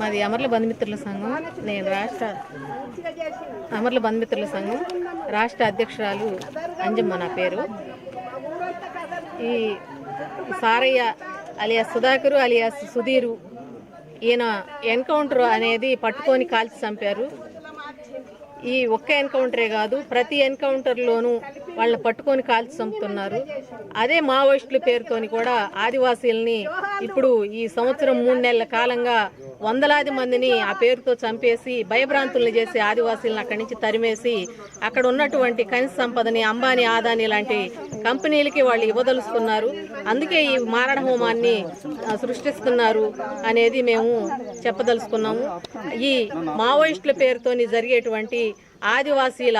మాది అమర్ల బంధుమిత్రుల సంఘం. నేను రాష్ట్ర అమర్ల బంధుమిత్రుల సంఘం. రాష్ట్ర అధ్యక్షురాలు అంజమ్మ నా పేరు. ఈ సారయ్య అలియాస్ సుధాకరు అలియాస్ సుధీరు ఈయన ఎన్కౌంటర్ అనేది పట్టుకొని కాల్చి చంపారు. ఈ ఒక్క ఎన్కౌంటరే కాదు ప్రతి ఎన్కౌంటర్లోనూ వాళ్ళని పట్టుకొని కాల్చి చంపుతున్నారు. అదే మావోయిస్టుల పేరుతోని కూడా ఆదివాసీల్ని ఇప్పుడు ఈ సంవత్సరం మూడు నెలల కాలంగా వందలాది మందిని ఆ పేరుతో చంపేసి భయభ్రాంతుల్ని చేసి ఆదివాసీలను అక్కడి నుంచి తరిమేసి అక్కడ ఉన్నటువంటి ఖనిజ సంపదని అంబానీ ఆదాని లాంటి కంపెనీలకి వాళ్ళు ఇవ్వదలుచుకున్నారు. అందుకే ఈ మారణ హోమాన్ని సృష్టిస్తున్నారు అనేది మేము చెప్పదలుచుకున్నాము. ఈ మావోయిస్టుల పేరుతోని జరిగేటువంటి ఆదివాసీల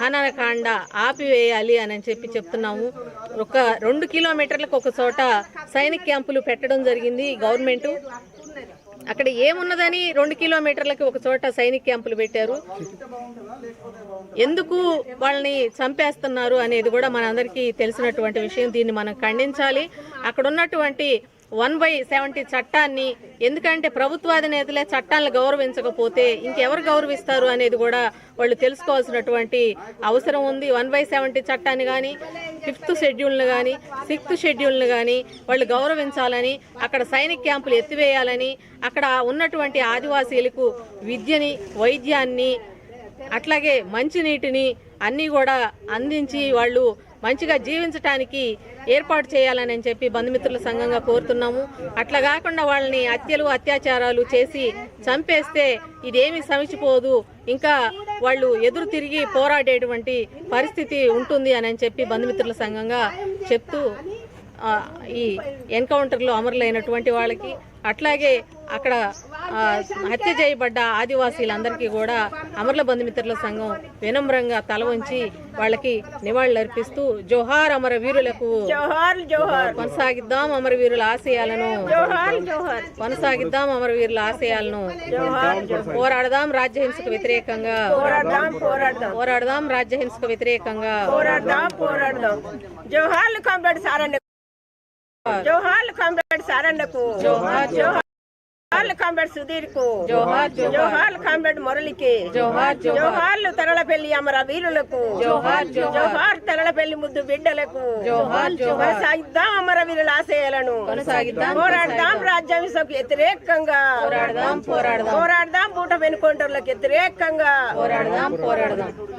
హననకాండ ఆపివేయాలి అని చెప్పి చెప్తున్నాము. ఒక రెండు కిలోమీటర్లకు ఒక చోట సైనిక్ క్యాంపులు పెట్టడం జరిగింది గవర్నమెంట్. అక్కడ ఏమున్నదని రెండు కిలోమీటర్లకి ఒక చోట సైనిక్ క్యాంపులు పెట్టారు. ఎందుకు వాళ్ళని చంపేస్తున్నారు అనేది కూడా మనందరికీ తెలిసినటువంటి విషయం. దీన్ని మనం ఖండించాలి. అక్కడ ఉన్నటువంటి వన్ బై సెవెంటీ చట్టాన్ని ఎందుకంటే ప్రభుత్వాధినేతలే చట్టాలను గౌరవించకపోతే ఇంకెవరు గౌరవిస్తారు అనేది కూడా వాళ్ళు తెలుసుకోవాల్సినటువంటి అవసరం ఉంది. వన్ బై సెవెంటీ చట్టాన్ని కానీ ఫిఫ్త్ షెడ్యూల్ని కానీ సిక్స్త్ షెడ్యూల్ని కానీ వాళ్ళు గౌరవించాలని అక్కడ సైనిక్ క్యాంపులు ఎత్తివేయాలని అక్కడ ఉన్నటువంటి ఆదివాసీలకు విద్యని వైద్యాన్ని అట్లాగే మంచినీటిని అన్నీ కూడా అందించి వాళ్ళు మంచిగా జీవించటానికి ఏర్పాటు చేయాలని చెప్పి బంధుమిత్రుల సంఘంగా కోరుతున్నాము. అట్లా కాకుండా వాళ్ళని హత్యలు అత్యాచారాలు చేసి చంపేస్తే ఇదేమీ సమిచిపోదు. ఇంకా వాళ్ళు ఎదురు తిరిగి పోరాడేటువంటి పరిస్థితి ఉంటుంది అని చెప్పి బంధుమిత్రుల సంఘంగా చెప్తూ ఈ ఎన్కౌంటర్లో అమరులైనటువంటి వాళ్ళకి అట్లాగే అక్కడ హత్య చేయబడ్డ ఆదివాసీలందరికీ కూడా అమరుల బంధుమిత్రుల సంఘం వినమ్రంగా తల వంచి వాళ్ళకి నివాళులర్పిస్తూ జోహార్ అమర వీరులకు జోహార్ జోహార్. కొనసాగిద్దాం అమరవీరుల ఆశయాలను. కొనసాగిద్దాం అమరవీరుల ఆశయాలను. పోరాడదాం రాజ్యహింసకు వ్యతిరేకంగా. పోరాడదాం రాజ్యహింసకు వ్యతిరేకంగా. జోహార్లు జోహార్లు కామ్రేడ్ సారన్నకు జోహార్ జోహార్. జోహార్లు కామ్రేడ్ సుధీర్కు జోహార్. జోహార్ జోహార్లు కామ్రేడ్ మురళికి. జోహార్ జోహార్. జోహార్లు తరళపల్లి అమర వీరులకు జోహార్. జోహార్ తరళపల్లి ముద్దు బిడ్డలకు. జోహార్ కొనసాగిద్దాం అమర వీరుల ఆశయాలను పోరాడదాం రాజ్యాంశకు వ్యతిరేకంగా. పోరాడదాం పోరాడదాం. పోరాడదాం బూట వెనుకొంటర్లకు వ్యతిరేకంగా. పోరాడదాం పోరాడదాం.